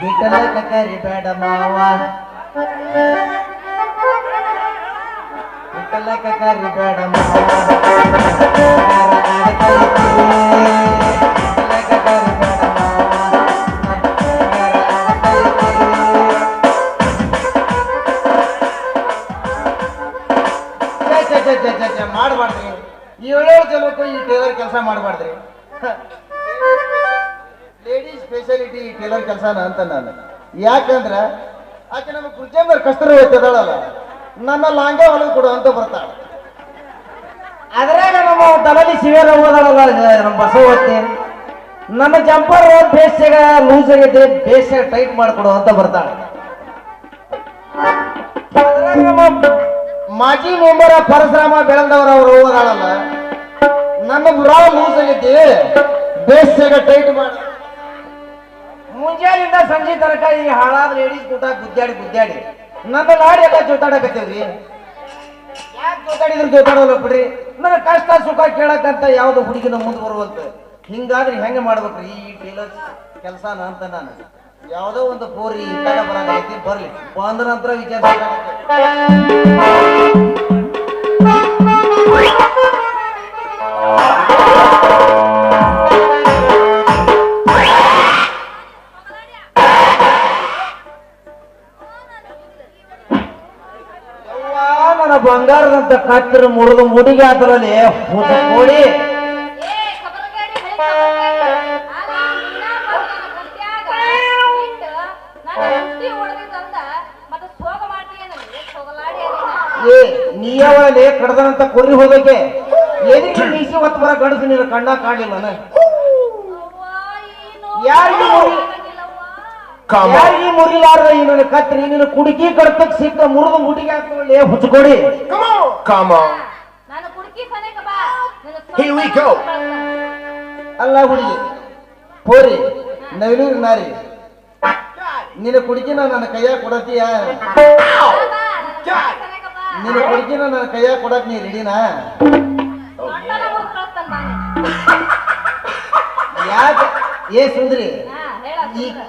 ಹಿಟ್ಟಲಕ ಕರಿಬೇಡ ಮಾವ ಹಿಟ್ಟಲಕ ಕರಿಬೇಡ ಮಾವ ಹಿಟ್ಟಲಕ ಕರಿಬೇಡ ಮಾವ ಮಾಡಬಾರ್ದ್ರಿ ಏಳೇಳು ಜನಕ್ಕೂ ಈ ಟೇಲರ್ ಕೆಲಸ ಮಾಡಬಾರ್ದ್ರಿ ಕೆಲಸನ ಅಂತ ನಾನು. ಯಾಕಂದ್ರ ಆಕೆ ನಮ್ಮ ಮೇಲೆ ಕಸ್ತೂರಿ ಹೋಗ್ತಿದ್ದಾಳಲ್ಲ ನನ್ನ ಲಾಂಗ ಹೊಲ ಕೊಡು ಅಂತ ಬರ್ತಾಳ. ಅದ್ರಾಗ ನಮ್ಮ ತಲಲಿ ಶಿವೇರ ಓದಾಳಲ್ಲ, ನಮ್ಮ ಬಸವತ್ತಿ ನನ್ನ ಜಂಪರ್ ಬೇಸ್ಯಾಗ ಲೂಸ್ ಆಗೈತೆ ಬೇಸಾಗ ಟೈಟ್ ಮಾಡ್ಕೊಡು ಅಂತ ಬರ್ತಾಳ. ಮಾಜಿ ಮೆಂಬರ್ ಪರಶುರಾಮ ಬೆಳಂದವರ ಅವರು ಓದಾಳಲ್ಲ ನನ್ನ ಬ್ರಾ ಲೂಸ್ ಆಗೈತಿ ಬೇಸಾಗ ಟೈಟ್ ಮಾಡಿ ಮುಂಜಾನಿಂದ ಸಂಜೆ ತನಕ ಈ ಹಾಳಾದ ಲೇಡೀಸ್ ಕೂಟ ಗುದ್ದಾಡಿ ಗುದ್ದಾಡಿ. ನನ್ನ ನಾಡಿ ಎಲ್ಲ ಜೋತಾಡಕತ್ತೀವ್ರಿ ಯಾಕೆ ಜೋತಾಡಿದ್ರು ಜೋತಾಡೋಲ್ಲ ಬಿಡ್ರಿ. ನನ್ನ ಕಷ್ಟ, ಸುಖ ಕೇಳಕ್ಕಂತ ಯಾವ್ದು ಹುಡುಗಿನ ಮುಂದೆ ಬರುವಂತ. ಹಿಂಗಾದ್ರೆ ಹೆಂಗೆ ಮಾಡ್ಬೇಕ್ರಿ? ಈ ಟೇಲರ್ ಕೆಲಸನ ಅಂತ ನಾನು. ಯಾವುದೋ ಒಂದು ಪೋರಿ ಬರ್ಲಿ. ಬಂದ ನಂತರ ವಿಚಾರ ಹೊಡ್ದಿದ್ದಂದ ಮತ್ತೆ ಮುರಿದು ಮುಡಿಗೆ ಅದರಲ್ಲಿ ಅದೇನ. ಏ ಕಡ್ದಂತ ಕಡ್ದನಂತ ಕೊರಿ ಹೋಗಕ್ಕೆ ಎದಕ್ಕೆ ಮೀಸಿ ಹೊತ್ತು ಬರ ಗಂಡಸು ನೀನು ಕಣ್ಣ ಕಾಣಲಿಲ್ಲ ಯಾರಿಗೂ. ಯಾರಿಗೆ ಮುರಿಲಾರ್ದ ಈ ನನ್ನ ಕತ್ರಿ ನಿನ್ನ ಕುಡುಕಿ ಕಡ್ತಕ್ ಸಿಕ್ಕ ಮುರಿದು ಮುಡಿಗೆ ಹಾಕೊಳ್ಳಿ ಹುಚ್ಕೊಡಿ Come on. Come on. ನಾನು ಕುಡುಕಿ ಸನೇಕ ಬಾ ನಿನ್ನ Here we ಸ್ವಂತ go. ಕಳ್ಸ. ಅಲ್ಲ ಹುಡುಗಿ ಪೋರಿ ನವಿಲೂರು ನಾರಿ ನಿನ್ನ ಕುಡುಕಿನ ನನ್ನ ಕೈಯಾಗ ಕೊಡತೀಯ ಬಾ, ಬಾ, ನನ್ನ ಸ್ವಂತ ಸನೇಕ ಬಾ. ನಿನ್ನ ಕುಡುಕಿನ ನನ್ನ ಕೈಯಾಗ ಕೊಡಕ್ ನೀ ರೆಡಿನಾ ಸೊಂಟನ ಮುರ್ದ್ ಕಳ್ಸ್ತಾನ್ ನಾನು. ಯಾಕೆ ಏ ಸುಂದ್ರಿ ಹಾ, ಹೇಳ ಈ ಸುಂದ್ರ.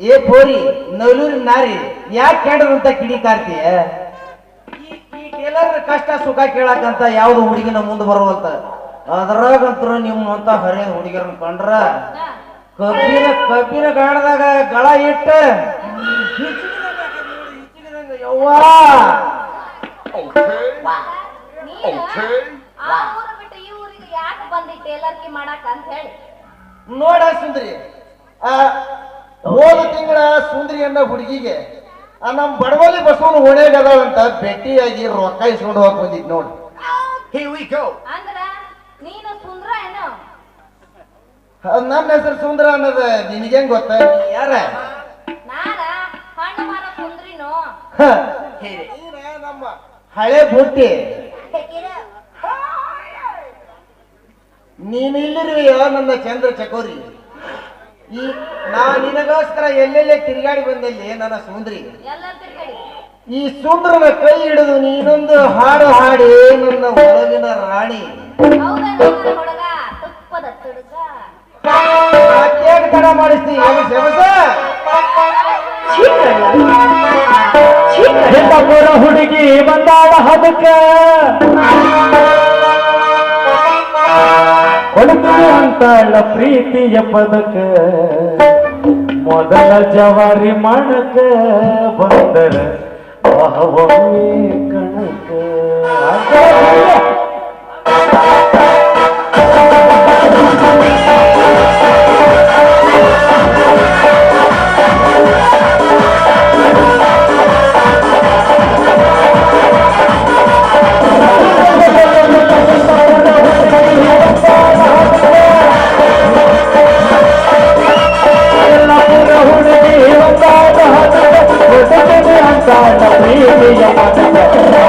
ಏ ಪೋರಿ ನಲೂರಿನ ನಾರಿ ಯಾಕೆ ಕೆಡದಂತ ಅಂತ ಈ ಎಲ್ಲರ ಕಷ್ಟ ಸುಖ ಕೇಳಕಂತ ಯಾವ್ದು ಹುಡುಗಿನ ಮುಂದೆ ಬರುವಂತ ಅದ್ರಾಗಂತೂ ನಿಮ್ಮಂತ ಹರಿಯ ಹುಡುಗಿರನ್ನ ಕಂಡ್ರ. ಕಬ್ಬಿನ ಕಬ್ಬಿನ ಗಾಣದಾಗ ಗಳ ಇಟ್ಟ ನೋಡ ಸುಂದ್ರಿ ಆ ಹೋದ ತಿಂಗಳ ಸುಂದ್ರಿ ಅನ್ನೋ ಹುಡುಗಿಗೆ ಆ ನಮ್ಮ ಬಡವಲಿ ಬಸವನ ಓಣ್ಯಾಗ ಅದಾಳಂತ ಭೇಟಿಯಾಗಿ ರೊಕ್ಕ ಇಸ್ಕೊಂಡು ಹೋಗಿ ಬಂದಿದ್ ನೋಡಿ. Here we go. ಅಂದ್ರ ನೀನು ಸುಂದ್ರ ಏನೋ? ನನ್ನ ಹೆಸರು ಸುಂದರ ಅನ್ನೋದ ನಿನಗೇನ್ ಗೊತ್ತ ನೀ ಯಾರ? ನಾನ ಹಣ್ಣು ಮಾರೋ ಸುಂದ್ರಿನು? ಹ. ನಮ್ಮ ಹಳೆ ಬುಟ್ಟಿ. ನೀನು ಇಲ್ಲಿರುವೆಯೋ ನನ್ನ ಚಂದ್ರ ಚಕೋರಿ? ಈ ನಾ ನಿನಗೋಸ್ಕರ ಎಲ್ಲೆಲ್ಲೇ ತಿರುಗಾಡಿ ಬಂದಲ್ಲಿ ನನ್ನ ಸುಂದ್ರಿ. ಈ ಸುಂದ್ರನ ಕೈ ಹಿಡಿದು ನೀನೊಂದು ಹಾಡು ಹಾಡಿ ನನ್ನ ಒಳಗಿನ ರಾಣಿ. ಹೌದಾ ನನ್ನ ಹುಡುಗ ತುಪ್ಪದ ತುಡುಗ. ಮತ್ತೇಗ ತಡ ಮಾಡಿಸ್ತಿ ಎಬಸ್ ಎಬಸ ಹೆಣ್ಣಪುರ ಹುಡುಗಿ ಬಂದಾಳ ಹದಕ್ಕ? ಕೊಡುತ್ತೀನಿ ಅಂತಾಳ ಪ್ರೀತಿಯ ಪದಕ ಮೊದಲ ಜವಾರಿ ಮಣಕ ಬಂದರ ಭಾವಮೇ ಕಣಕ ಕೊಡುತ್ತೀನಿ ಅಂತಾಳ ಪ್ರೀತಿಯ ಪದಕ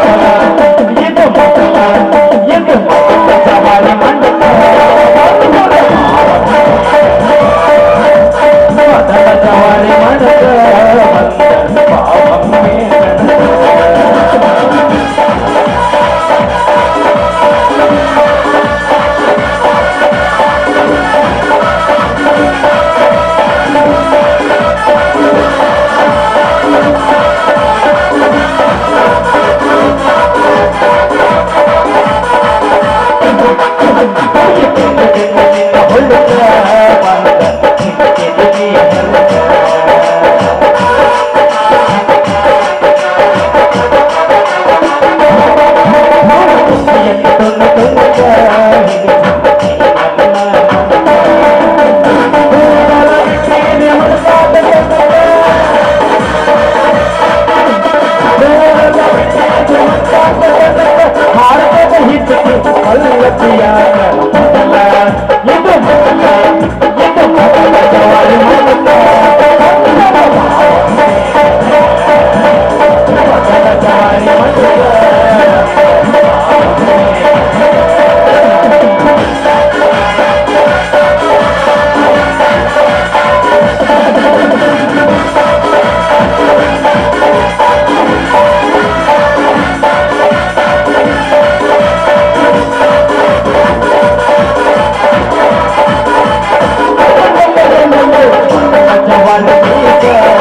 Oh,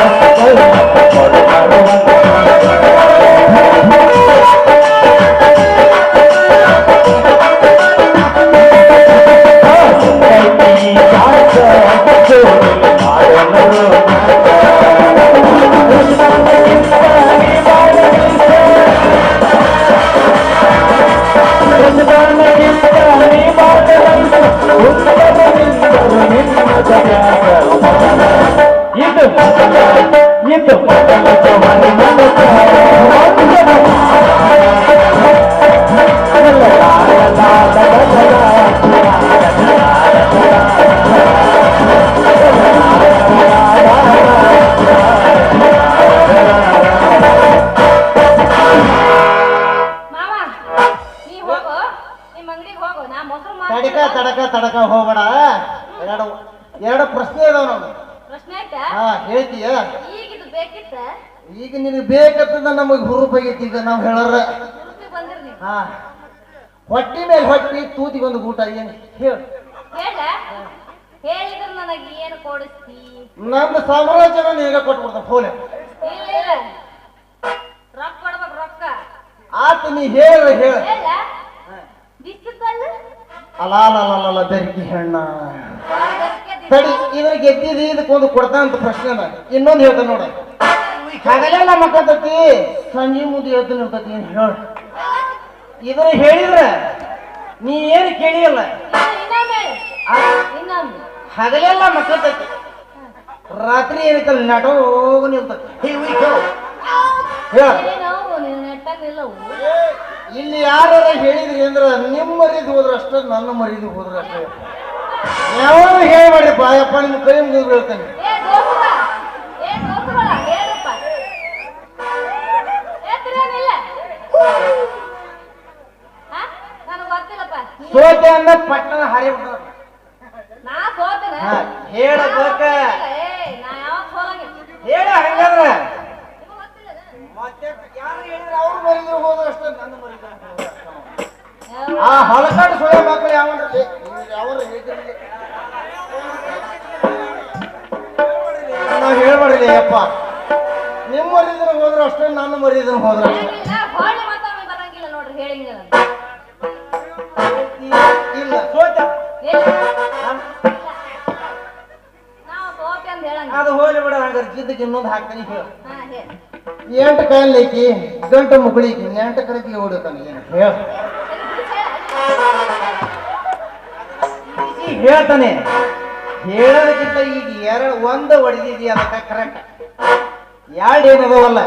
ಈಗ ನಾವು ಹೇಳೋರ. ಹಾ. ಹೊಟ್ಟಿ ಮೇಲೆ ಹೊಟ್ಟಿ ತೂತಿಗೊಂದು ಊಟ ಏನು ಹೇಳು. ಹೇಳಿದ್ರೆ ನನಗೆ ಏನು ಕೊಡಿಸ್ತಿ? ನಮ್ಮ ಸಾಮ್ರಾಜ್ಯನ ನಿನಗೆ ಕೊಟ್ಬಿಡ್ತಾನೆ ಫೋನ್ ರೊಕ್ಕ ಕೊಡ್ಬೇಕು ರೊಕ್ಕ. ಆತ ನೀ ಹೇಳ ಹೇಳ. ಬಿಸಿಕಲ್ಲ? ಅಲ್ಲ ಬೆರಕಿ ಹೆಣ್ಣ. ತಡಿ ಇದ್ರ ಗೆದ್ದಿದಿ ಇದಕ್ಕೊಂದು ಕೊಡ್ತಾನಂತ ಪ್ರಶ್ನೆ ಇನ್ನೊಂದು ಹೇಳ್ತಾನೆ ನೋಡ. ಮಕ್ಕಳ್ತತಿ ಸಂಜೆ ಮುಂದೆ ಹೇಳ್ತಾನೆ ಇರ್ತತಿ ಏನ್ ಹೇಳೋಣ? ಇದನ್ನ ಹೇಳಿದ್ರ ನೀ ಏನು ಕೇಳಿಯಲ್ಲ? ಹಗಲೆಲ್ಲ ಮಕ್ಕಳ್ತತಿ ರಾತ್ರಿ ಏನೈತಲ್ಲ ನಟೋಗ ನಿಲ್ತತಿ ಇಲ್ಲಿ ಯಾರು ಹೇಳಿದ್ರಿ ಅಂದ್ರೆ ನಿಮ್ಮ ಮರಿದು ಹೋದ್ರ ಅಷ್ಟೇ, ನನ್ನ ಮರಿದು ಹೋದ್ರ ಅಷ್ಟೇ. ಹೇಳಿ ಹೇಳ್ಬೇಡ್ರಿ ಬಾಯಪ್ಪ ನಿಮ್ಮ ಕೈ ಮುಗಿದು ಹೇಳ್ತೇನೆ ಸೋತೆ ಅಂದ ಪಟ್ಟಣ ಹಾರಿ ಬಿಡ್ತಾನ ನಾ ಸೋತೇನೆ ಹಾ, ಹೇಳಬೇಕ. ಏ ನಾ ಸೋಲಂಗಿಲ್ಲ ಹೇಳ ಹಂಗಂದ್ರ. ನಿಮಗ್ ಗೊತ್ತಿಲ್ಲನ? ಮತ್ತೆ ಯಾರು ಹೇಳಿದ್ರೆ ಅವ್ರು ಮರಿದು ಹೋದ್ರ ಅಷ್ಟೇ ನನ್ನ ಮರಿದು ಹೋದ್ರ ಯಾವ- ಆ ಹಳಕಾಡು ಸುಳ್ಯ ಮಕ್ಕಳು ಯಾವ ಯಾವ್ರ ಹೇಳಿದ್ರಿ? ನಾವು ಹೇಳ್ಬೇಡ್ರಿ ಅಪ್ಪ ನಿಮ್ಮ ಮರಿದ್ರ ಹೋದ್ರೆ ಅಷ್ಟೇ ನನ್ನ ಮರಿದ್ರು ಹೋದ್ರ ಅಷ್ಟೇ. ಮಾತಾಡೋದು ಬರಂಗಿಲ್ಲ ನೋಡ್ರಿ ಹೇಳಿಂಗಿಲ್ಲ ಅದು ಹೋಗ್ಲಿ ಬಿಡ, ಹಂಗಾರೆ ಜಿದ್ದಕ್ಕೆ ಇನ್ನೊಂದು ಹಾಕ್ತಾನೆ ಹೇಳು. ಎಂಟು ಕಾಲಕ್ಕೆ ಗಂಟು ಮುಗುಳಿಕಿ ಎಂಟು ಕರೆಗೆ ಓಡುತ್ತಾನೆ ಏನು ಹೇಳ. ಹೇಳ್ತಾನೆ, ಹೇಳೋದಕ್ಕಿಂತ ಈಗ ಎರಡು, ಒಂದು ಹೊಡೆದಿದೆಯಾ ಅದಕ್ಕೆ ಕರೆಕ್ಟ್ ಎರಡು ಏನದವಲ್ಲ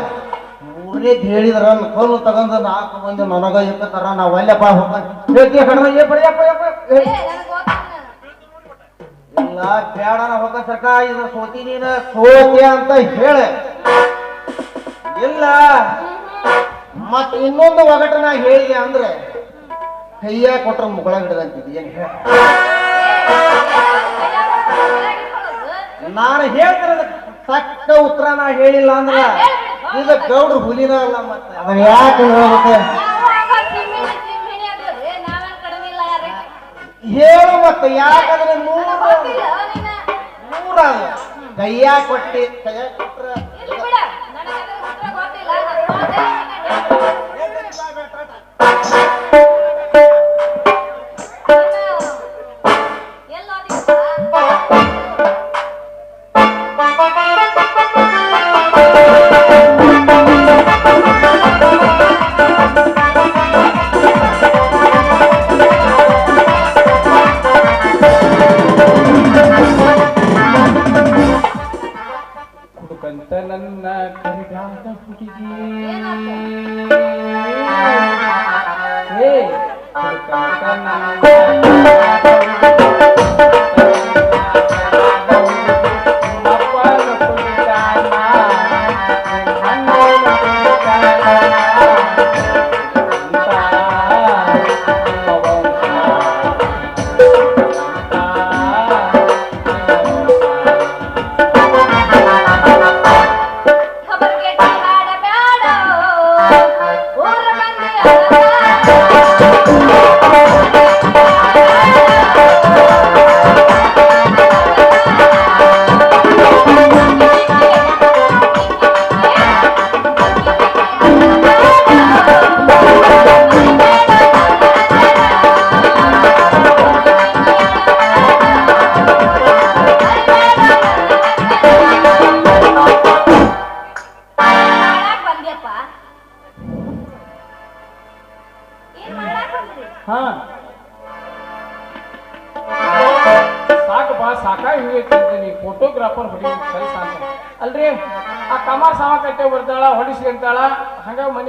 ಮೂರನೇದು ಹೇಳಿದ್ರ ಕಲ್ಲು ತಗೊಂಡು ನಾಲ್ಕು ಮಂದಿ ನನಗ ಇಕ್ಕತ್ತಾರ ನಾವ್ ಅಲ್ಲಪ್ಪ ಹೋಗ್ತಾನೆ ಹೇಳ್ತೀವಿ ಕಣ್ಣ ಏ ಬರೀ ಯಪ್ಪ ಯಪ್ಪ ಏ ನನಗೆ ಗೊತ್ತಿಲ್ಲ ಇಲ್ಲ ಬೇಡ ನಾ ಹೋಗ ಸರ್ಕ ಸೋತಿ ನೀನ ಸೋತೆ ಅಂತ ಹೇಳ. ಇಲ್ಲ. ಮತ್ ಇನ್ನೊಂದು ಒಗಟನ ಹೇಳಿದೆ ಅಂದ್ರೆ ಕೈಯ ಕೊಟ್ರ ಮುಗಳ ಹಿಡಿದಂತಿದ್ದೆ ಏನ್ ಹೇಳ ನಾನು ಹೇಳ್ತಿರೋದ ತಕ್ಕ ಉತ್ತರ ನಾ ಹೇಳಿಲ್ಲ ಅಂದ್ರ ಇದು ಗೌಡ್ರ ಹುಲಿನ ಅಲ್ಲ ಮತ್ತೆ. ಅದನ್ನ ಯಾಕೆ ಹೇಳ್ಬೇಕು? ಹೇಳು ಮತ್ತೆ ಯಾಕಂದ್ರೆ ನೂರ ನೂರ ಕೈಯಾಗ ಕೊಟ್ಟಿ ಕೈಯ ನನ್ನ ಕರಿದಾದ ಹುಡುಗಿ ಏ ಹುಡುಕಂತ ನನ್ನ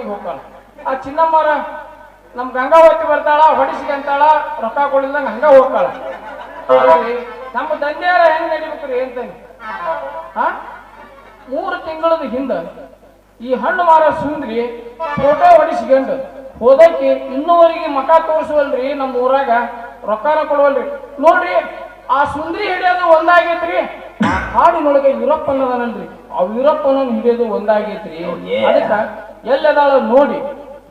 ಮನಿಗೆ ಆ ಚಿನ್ನಮ್ಮರ ನಮ್ ಗಂಗಾವತಿ ಬರ್ತಾಳ ಹೊಡಿಸ್ಕೊಂತಾಳ ರೊಕ್ಕ ಕೊಡಿಲ್ದಂಗ ಹಂಗ ಹೋಗ್ತಾಳ. ನಮ್ಮ ದಂಧೆಯರ ಹೆಂಗ್ ನಡಿಬೇಕ್ರಿ ಅಂತಾನೆ ಹಾ ಮೂರು ತಿಂಗಳದ ಹಿಂದ ಈ ಹಣ್ಣು ಮಾರ ಸುಂದ್ರಿ ಫೋಟೋ ಹೊಡಿಸ್ಕೊಂಡು ಹೋದಕ್ಕೆ ಇನ್ನೂವರೆಗೆ ಮಕ ತೋರಿಸುವಲ್ರಿ ನಮ್ಮ ಊರಾಗ ರೊಕ್ಕನ ಕೊಡುವಲ್ರಿ. ನೋಡ್ರಿ ಆ ಸುಂದ್ರಿ ಹಿಡಿಯೋದು ಒಂದಾಗೈತ್ರಿ ಆ ಕಾಡಿನೊಳಗೆ ಯುರಪ್ ಅನ್ನೋದನಲ್ರಿ ಆ ಅನ್ನೋನ್ ಹಿಡಿಯೋದು ಒಂದಾಗೈತ್ರಿ. ಅದಕ್ಕ ಎಲ್ಲದಾಳ ನೋಡಿ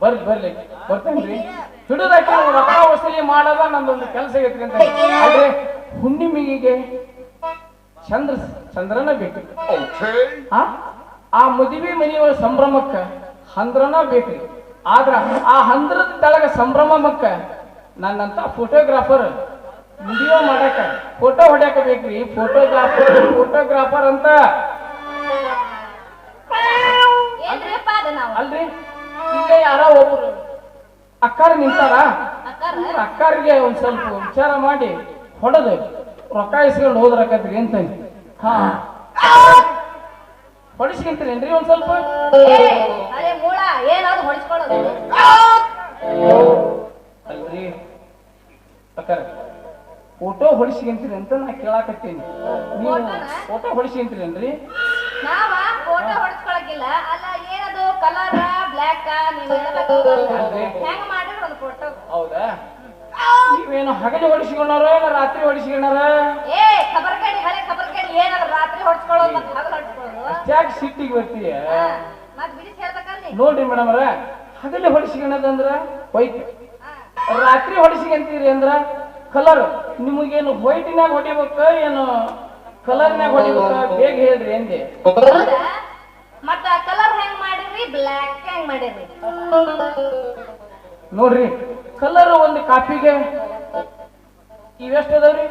ಬರ್ಲಿ ಬರ್ಲಿ. ಬರ್ತೇನ್ರಿ? ಹಿಡಿದಕ್ಕೆ ರೊಕ್ಕ ವಸೂಲಿ ಮಾಡದ ನಂದೊಂದು ಕೆಲಸ ಐತ್ರಿ ಅಂತ. ಆದ್ರೆ ಹುಣ್ಣಿಮೆಗೆ ಚಂದ್ರ ಚಂದ್ರನ ಬೇಕು ಆ? ಮದುವೆ ಮನೆಯ ಸಂಭ್ರಮಕ್ಕ ಹಂದ್ರನ ಬೇಕ್ರಿ. ಆದ್ರ ಆ ಹಂದ್ರದ ತಳಗ ಸಂಭ್ರಮಕ್ಕ ನನ್ನಂತ ಫೋಟೋಗ್ರಾಫರ್ ವಿಡಿಯೋ ಮಾಡಕ ಫೋಟೋ ಹೊಡ್ಯಾಕ ಬೇಕ್ರಿ. ಫೋಟೋಗ್ರಾಫರ್ ಫೋಟೋಗ್ರಾಫರ್ ಅಂತ. ನಾವು. ಅಲ್ರಿ? ಈಗ ಯಾರೋ ಒಬ್ರು. ಅಕ್ಕಾರ ನಿಂತಾರ? ಅಕ್ಕಾರ? ಅಕ್ಕಾರಿಗೆ ಒಂದ್ ಸ್ವಲ್ಪ ವಿಚಾರ ಮಾಡಿ ಹೊಡೆದು ರೊಕ್ಕ ಇಸ್ಕೊಂಡು ಹೋದ್ರಕತ್ರಿ ಅಂತ ಹಾ. ಹೊಡಿಸ್ಕೊಂತೀರೇನ್ರಿ ಒಂದ್ ಸ್ವಲ್ಪ? ಏ, ಅರೆ ಮೂಳ ಏನಾದ್ರು ಹೊಡಿಸ್ಕೊಳ್ಳೋದು. ಅಲ್ರಿ? ಅಕ್ಕಾರ ಫೋಟೋ ಹೊಡಿಸ್ಕೊಂತೀರಿ ಅಂತ ನಾ ಕೇಳಾಕತ್ತೀನಿ. ನೀವು? ಫೋಟೋ ಹೊಡಿಸ್ಕೊಂತೀರೇನ್ರಿ? ನಾವ? ನೀವೇನು ಹಗಲಿ ಹೊಡಿಸಿಕೊಂಡಾರ ಇಲ್ಲ ರಾತ್ರಿ ಹೊಡಿಸಿಕೊಂಡಾರ ಏ ಹಳೆ ಏನದು ರಾತ್ರಿ ಹೊಡ್ಸ್ಕೊಳ್ಳೋದು ಮತ್ತೆ ಹಗಲು ಹೊಡ್ಸ್ಕೊಳ್ಳೋದು? ಅಷ್ಟ್ಯಾಕ್ ಸಿಟ್ಟಿಗೆ ಬರ್ತೀಯ? ಹಾ, ಮತ್ ಬಿಡಿಸಿ ಹೇಳ್ಬೇಕಲ್ಲಿ. ನೋಡ್ರಿ ಮೇಡಮ್ ಅವ್ರ ಹಗಲಿ ಹೊಡಿಸಿಕೊಂಡದಂದ್ರ ವೈಟ್. ರಾತ್ರಿ ಹೊಡಿಸಿಕೊಂತೀರಿ ಅಂದ್ರ ಕಲರ್ ನಿಮಗೇನು ವೈಟಿನಾಗ ಹೊಡಿಬೇಕ ಏನು ಕಲರ್ನಾಗ ಹೊಡಿಬೇಕ? ಬೇಗ ಹೇಳ್ರಿ ಎಂದೆ ಹೌದಾ? ಮತ್ತ ಕಲರ್ ಹೆಂಗ್ ಮಾಡಿರಿ ಬ್ಲ್ಯಾಕ್ ಹೆಂಗ್ ಮಾಡಿರಿ ನೋಡ್ರಿ ಕಲರ್ ಒಂದು ಕಾಪಿಗೆ. ಇವೆಷ್ಟು ಅದಾವ್ರಿ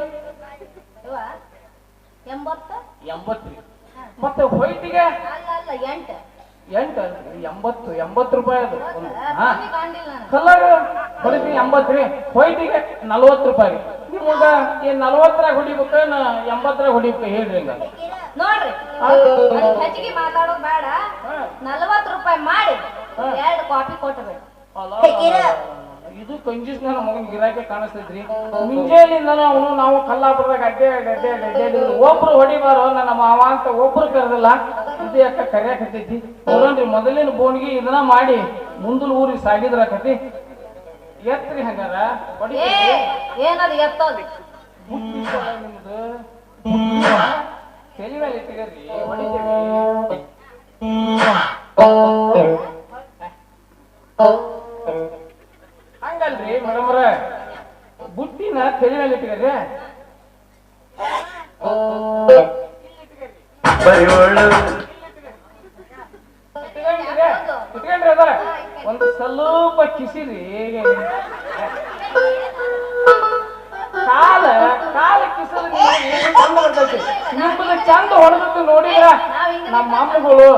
ಎಂಬತ್ತು. ಮತ್ತೆ ಅಲ್ಲ ಎಂಟು. ಎಂಬತ್ತು ಎಂಬತ್ತು ರೂಪಾಯಿ ಅದು. ಕಲರ್ ಹೊಡಿತೀನಿ ಎಂಬತ್ತು ರೀ. ವೈಟಿಗೆ ನಲ್ವತ್ತು ರೂಪಾಯಿ. ನಿಮಗ ಏನ್ ನಲ್ವತ್ತರಾಗ ಹೊಡಿಬೇಕ ಎಂಬತ್ತರಾಗ ಹೊಡಿಬೇಕು ಹೇಳ್ರಿ ಹಂಗ. ನೋಡ್ರಿ ಹೆಚ್ಚಿಗೆ ಮಾತಾಡೋದು ಬೇಡ. ನಲ್ವತ್ತು ರೂಪಾಯಿ ಮಾಡಿ ಎರಡು ಕಾಫಿ ಕೊಟ್ಟಬೇಕು ಇದು ಕಂಜೂಸ್ ನನ್ನ ಮಗನ ಗಿರಾಕೆ ಕಾಣಿಸ್ತೈತ್ರಿ. ಮುಂಜಾನೆಯಿಂದನೂ ಅವನು ನಾವು ಕಲ್ಲಾಪುರದಾಗ ಅಡ್ಡೆ ಅಡ್ಡೆ ಅಡ್ಡೆ ಒಬ್ರು ಹೊಡಿಬಾರೋ ನನ್ನ ಮಾವ ಅಂತ ಒಬ್ರು ಕರೆದಿಲ್ಲ. ಇದು ಯಾಕ ಹತ್ತೈತಿ ನೋಡ್ರಿ ಮೊದಲಿನ ಬೋಣಿಗೆ ಇದನ್ನ ಮಾಡಿ ಮುಂದಿನ ಊರಿಗೆ ಸಾಗಿದ್ರ ಕತಿ ಎತ್ರಿ ಹಂಗಾರ ಏನದು ಎತ್ತೋದು? ನಿಮ್ದು ತಲೆ ಮೇಲೆ ಇಟ್ಟಿಗರಿ ಹೊಡಿತೀವಿ ಹಂಗಲ್ರಿ ಮೇಡಮ್ರ ಬುಟ್ಟಿನ ತಲೆ ಮೇಲೆ ಇಟ್ಕೊಂಡ್ರಿ ಅದಾರ? ಒಂದು ಸ್ವಲ್ಪ ಕಿಸಿರಿ ಕಾಲ ಕಾಲ ಕಿಸದ ಚಂದ ಬರ್ತೈತಿ? ನಿಮ್ಮದು ಚಂದ ಹೊಡೆದದ್ದು ನೋಡಿದ್ರ ನಮ್ಮ ಅಮ್ಮಗಳು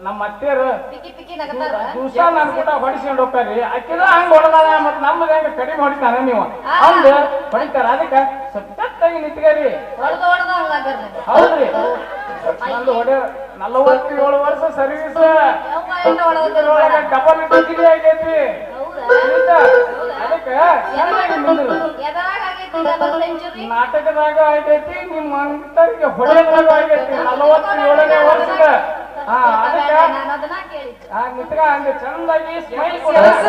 ನಮ್ಮ ಅತ್ತೆಯರು ಪಿಕಿ ಪಿಕಿ ನಗತಾರ? ದಿವಸ ನನ್ ಕೂಟ ಹೊಡಿಸ್ಕೊಂಡು ಹೋಗ್ತಾರ್ರಿ ಅಕ್ಕಿದ ಹಂಗ ಹೊಡೆದಾನ ಮತ್ ನಮ್ಮದ ಹೆಂಗ ಕಡಿಮೆ ಹೊಡಿತಾನ ನೀವು? ಹಂಗ ಹೊಡಿತಾರ. ಅದಕ್ಕ ಸತ್ತತ್ತಾಗಿ ನಿಂತ್ಕರಿ. ಹೊಡೆದು ಹೊಡೆದು ಹಂಗಾಗ್ರಿ ಹೌದ್ರಿ. ನಂದು ಹೊಡೆ ನಲವತ್ತೇಳು ವರ್ಷ ಸರ್ವಿಸ್ ಡಬಲ್ ಡಿಗ್ರಿ ಆಗೈತಿ ಹೌದಾ? ನಾಟಕದಾಗ ಆಗೈತಿ ನಿಮ್ಮ ಹೊಡೆದಾಗ ಆಗೈತಿ ನಲವತ್ತೇಳನೇ ವರ್ಷದ ಹಾ ಅದಕ್ಕ ನಾನು ಅದನ್ನ ಕೇಳಿದ್ದೆ. ಆ ಹಂಗ ಚಂದಾಗಿ ಸ್ಮೈಲ್ ಅಂತ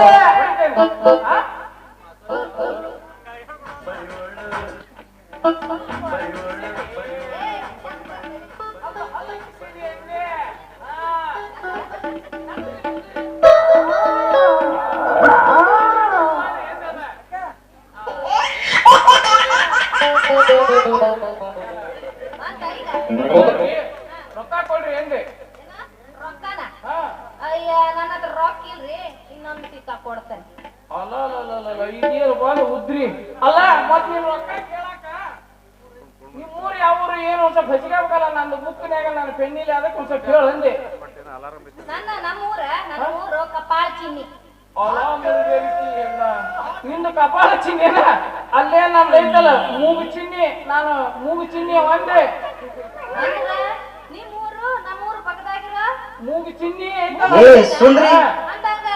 ಮೂಗು ಚಿನ್ನಿ ಏ, ಐತಲ್ಲ ಸುಂದ್ರಿ. ಅಂದಾಗ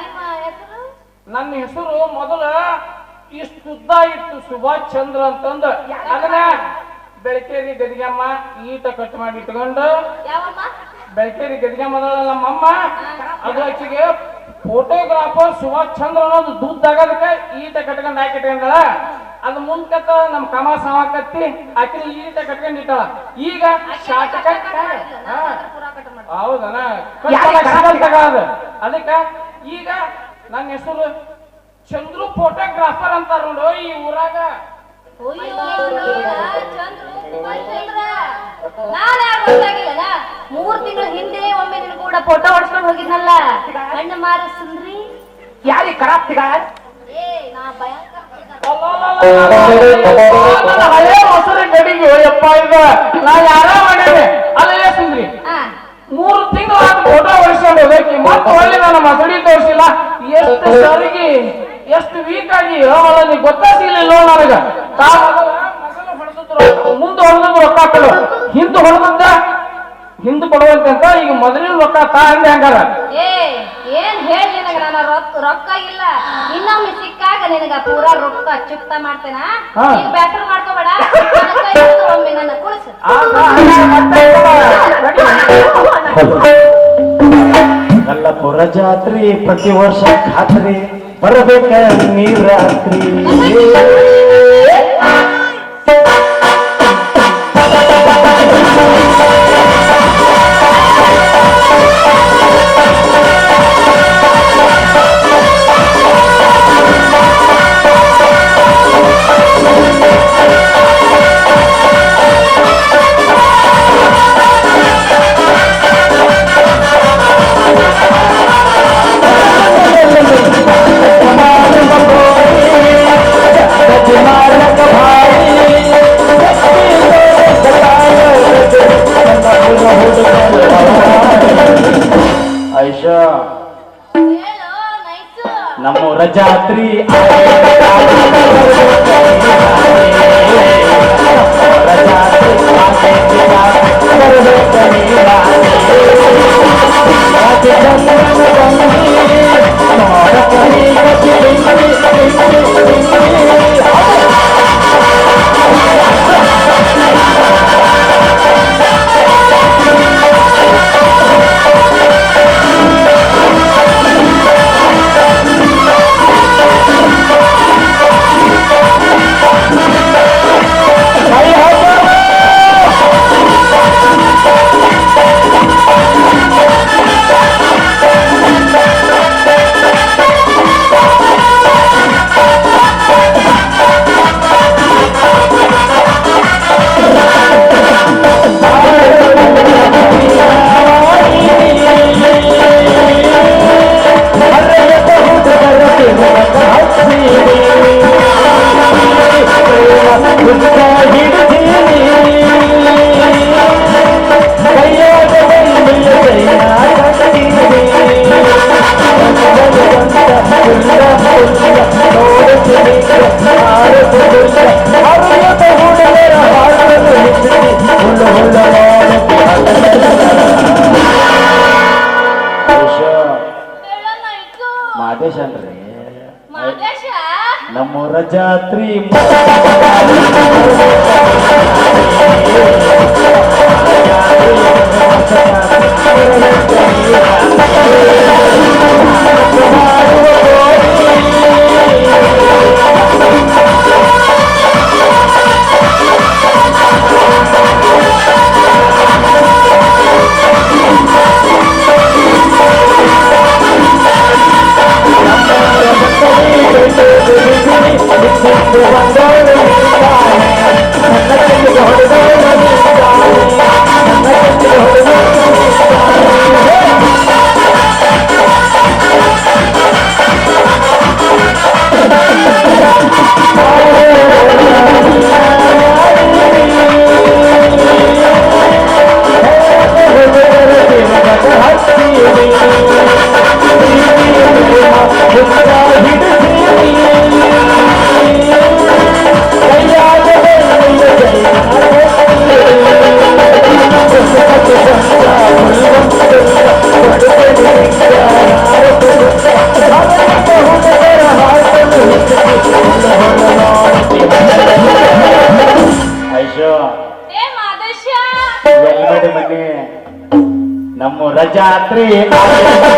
ನಿಮ್ಮ ಹೆಸರು? ನನ್ನ ಹೆಸರು ಮೊದಲ ಇಷ್ಟು ಉದ್ದ ಇತ್ತು ಸುಭಾಷ್ ಚಂದ್ರ ಅಂತಂದ. ಅದನ್ನ ಬೆಳಕೇರಿ ಗದಿಗಮ್ಮ ಈಟ ಕಟ್ ಮಾಡಿ ಇಟ್ಕೊಂಡು. ಯಾವಮ್ಮ? ಬೆಳಕೇರಿ ಗದಿಗಮ್ಮ ನಮ್ಮಮ್ಮ. ಅದು ಆಕಿಗೆ ಫೋಟೋಗ್ರಾಫರ್ ಸುಭಾಷ್ ಚಂದ್ರ ಅನ್ನೋದು ದುಡ್ಡು ಆಗೋದಕ್ಕೆ ಈಟ ಕಟ್ಕೊಂಡು ಹಾಕಿಟ್ಕೊಂಡಳ ಅದ್ ಮುಂದ್ಕತ್ತ ನಮ್ ಕಮ ಸಮಾಕತ್ತಿ ಆಕೆ ಈಟ ಕಟ್ಕೊಂಡಿಟ್ಟಳ ಈಗ ಶಾರ್ಟ್ ಕಟ್ ಹೌದನ ಅದು. ಅದಕ್ಕ ಈಗ ನನ್ನ ಹೆಸರು ಚಂದ್ರು ಫೋಟೋಗ್ರಾಫರ್ ಅಂತಾರ ನೋಡು ಈ ಊರಾಗ. ಮೂರ್ ತಿಂಗಳ ಹಿಂದೆ ಒಮ್ಮೆ ನಿನ್ ಕೂಡ ಫೋಟೋ ಹೊಡ್ಸ್ಕೊಂಡ್ ಹೋಗಿದ್ನಲ್ಲ? ಕಣ್ಣು ಮಾರ ಯಾರಿ ಯಾರಿಗೆ ಕರಾಪ್ತಿಗ ಏ ನಾ ಭಯಂಕರ ಹಳೆ ಮೊಸರು ಗಡಿಗೆ ಯಪ್ಪ ಈಗ ನಾ ಯಾರ ಮಾಡೇನೆ ಅಲ್ಲೇ ಸುಂದ್ರಿ. ಮೂರು ತಿಂಗಳು ಫೋಟೋ ಹೊಡಿಸ್ಕೊಂಡು ಹೋಗಕ್ಕೆ ಮತ್ತೆ ಒಳ್ಳೆ ನನ್ನ ಮಸಡಿ ತೋರಿಸಿಲ್ಲ. ಎಷ್ಟು ಸರಿಗೆ ಎಷ್ಟು ವೀಕ್ ಆಗಿ ಅವಳ ನೀ ಗೊತ್ತಾಗ್ಲಿಲ್ಲ ನನಗ. ಮುಂದೆ ಹೊಡೆದಿದ್ರು ರೊಕ್ಕ ಕೊಡು ಹಿಂದೆ ಹೊಡೆದಂತ ಹಿಂದೆ ಕೊಡುವಂತ ಈಗ ಮೊದಲಿನ ರೊಕ್ಕ ತಾ ಅಂದೆ ಹಂಗಾರ. ಏ ಏನ್ ಹೇಳಿ ನನಗ ನನ್ನ ರೊಕ್ಕ ಇಲ್ಲ. ಇನ್ನೊಮ್ಮೆ ಸಿಕ್ಕಾಗ ನಿನಗ ಪೂರಾ ರೊಕ್ಕ ಚುಕ್ತ ಮಾಡ್ತೇನ? ಬ್ಯಾಟರ್ ಮಾಡ್ಕೋಬೇಡ. ಕಲ್ಲಪುರ ಜಾತ್ರೆ ಪ್ರತಿ ವರ್ಷ ಖಾತ್ರಿ. ಬರಬೇಕ ನೀರಾತ್ರಿ. যাত্রী 可以。